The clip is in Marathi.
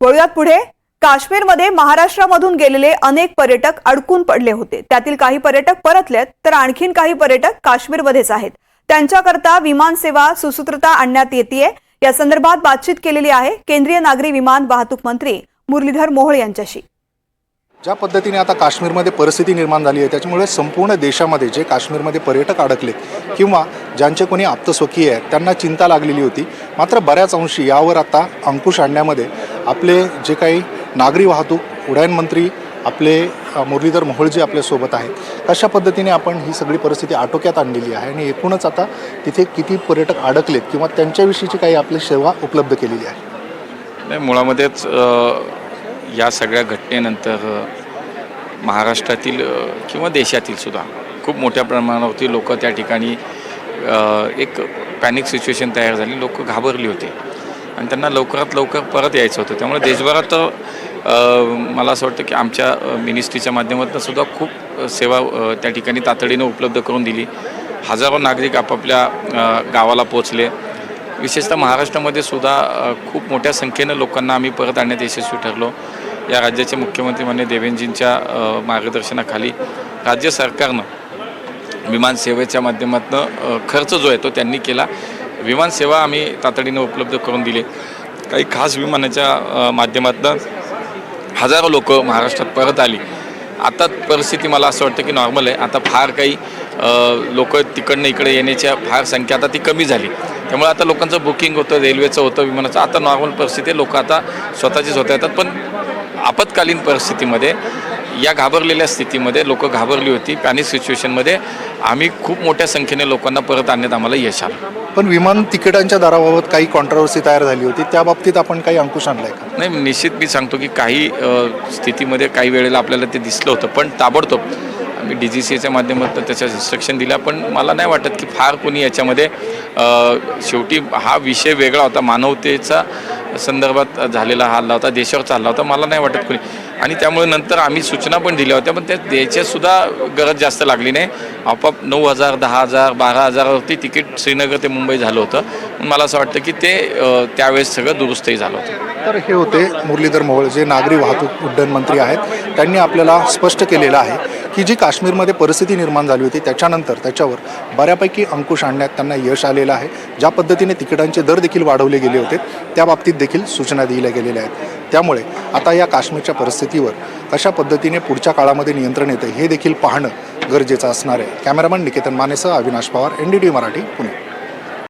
वळूयात पुढे. काश्मीरमध्ये महाराष्ट्रामधून गेलेले अनेक पर्यटक अडकून पडले होते. त्यातील काही पर्यटक परतलेत तर आणखीन काही पर्यटक काश्मीरमध्येच आहेत. त्यांच्याकरता विमान सेवा सुसूत्रता आणण्यात येते या संदर्भात बातचीत केलेली आहे केंद्रीय नागरी विमान वाहतूक मंत्री मुरलीधर मोहोळ यांच्याशी. ज्या पद्धतीने आता काश्मीरमध्ये परिस्थिती निर्माण झाली आहे त्याच्यामुळे संपूर्ण देशामध्ये जे काश्मीरमध्ये पर्यटक अडकले किंवा ज्यांचे कोणी आप्तस्वकीय आहेत त्यांना चिंता लागलेली होती. मात्र बऱ्याच अंशी यावर आता अंकुश आणण्यामध्ये आपले जे काही नागरी वाहतूक उड्डाण मंत्री आपले मुरलीधर मोहोळजी आपल्यासोबत आहेत. कशा पद्धतीने आपण ही सगळी परिस्थिती आटोक्यात आणलेली आहे आणि एकूणच आता तिथे किती पर्यटक अडकलेत किंवा त्यांच्याविषयीची काही आपली सेवा उपलब्ध केलेली आहे? नाही मुळामध्येच या सगळ्या घटनेनंतर महाराष्ट्रातील किंवा देशातील सुद्धा खूप मोठ्या प्रमाणावरती लोक त्या ठिकाणी एक पॅनिक सिच्युएशन तयार झाली. लोक घाबरली होती. आणि त्यांना लवकरात लवकर परत यायचं होतं. त्यामुळे देशभरात मला असं वाटतं की आमच्या मिनिस्ट्रीच्या माध्यमातून सुद्धा खूप सेवा त्या ठिकाणी तातडीनं उपलब्ध करून दिली. हजारो नागरिक आपापल्या गावाला पोचले विशेषतः महाराष्ट्रामध्ये सुद्धा खूप मोठ्या संख्येनं लोकांना आम्ही परत आणण्यात यशस्वी ठरलो. या राज्याचे मुख्यमंत्री मान्य देवेंजींच्या मार्गदर्शनाखाली राज्य सरकारनं विमानसेवेच्या माध्यमातून खर्च जो आहे तो त्यांनी केला. विमानसेवा आम्ही तातडीनं उपलब्ध करून दिली. काही खास विमानाच्या माध्यमातून हजारो लोक महाराष्ट्रात परत आली. आता परिस्थिती मला असं वाटतं की नॉर्मल आहे. आता फार काही लोक तिकडनं इकडे येण्याच्या फार संख्या आता ती कमी झाली. त्यामुळे आता लोकांचं बुकिंग होतं रेल्वेचं होतं विमानाचं. आता नॉर्मल परिस्थिती लोक आता स्वतःची स्वतः येतात. पण आपत्कालीन परिस्थितीमध्ये या घाबरलेल्या स्थितीमध्ये लोक घाबरली होती. पॅनिक सिच्युएशनमध्ये आम्ही खूप मोठ्या संख्येने लोकांना परत आणण्यात आम्हाला यश आलं. पण विमान तिकिटांच्या दराबाबत काही कॉन्ट्रोवर्सी तयार झाली होती. त्या बाबतीत आपण काही अंकुश आणलाय का? नाही निश्चित मी सांगतो की काही स्थितीमध्ये काही वेळेला आपल्याला ते दिसलं होतं. पण ताबडतोब आम्ही डी जी सी एच्या माध्यमातून त्याच्या इन्स्ट्रक्शन दिल्या. पण मला नाही वाटत की फार कोणी याच्यामध्ये शेवटी हा विषय वेगळा होता. मानवतेचा संदर्भात झालेला हा हल्ला होता. देशावर चालला होता. मला नाही वाटत कोणी. आणि त्यामुळे नंतर आम्ही सूचना पण दिल्या होत्या पण त्या द्यायच्यासुद्धा गरज जास्त लागली नाही. आपोआप नऊ हजार दहा हजार बारा हजारावरती तिकीट श्रीनगर ते मुंबई झालं होतं. मला असं वाटतं की ते त्यावेळेस सगळं दुरुस्तही झालं होतं. तर हे होते मुरलीधर मोहोळ जे नागरी वाहतूक उड्डयन मंत्री आहेत. त्यांनी आपल्याला स्पष्ट केलेलं आहे की जी काश्मीरमध्ये परिस्थिती निर्माण झाली होती त्याच्यानंतर त्याच्यावर बऱ्यापैकी अंकुश आणण्यात त्यांना यश आलेलं आहे. ज्या पद्धतीने तिकिटांचे दर देखील वाढवले गेले होते त्या बाबतीत देखील सूचना दिल्या गेलेल्या आहेत. त्यामुळे आता या काश्मीरच्या परिस्थितीवर कशा पद्धतीने पुढच्या काळामध्ये नियंत्रण येतं हे देखील पाहणं गरजेचं असणार आहे. Cameraman Niketan मानेसह Avinash Pawar N D T Marathi Pune.